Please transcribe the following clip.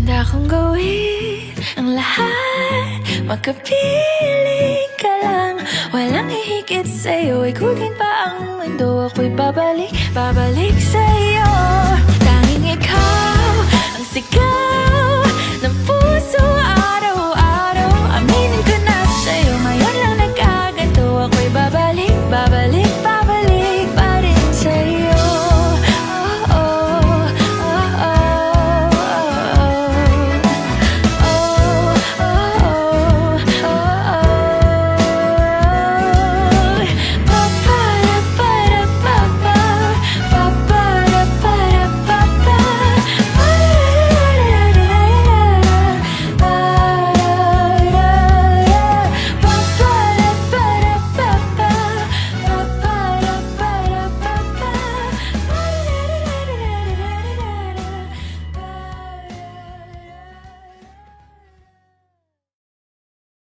Handa kong gawin ang lahat. Magkapiling ka lang. Walang ihigit sa'yo. Ikutin pa ang mundo. Ako'y babalik, babalik sa'yo.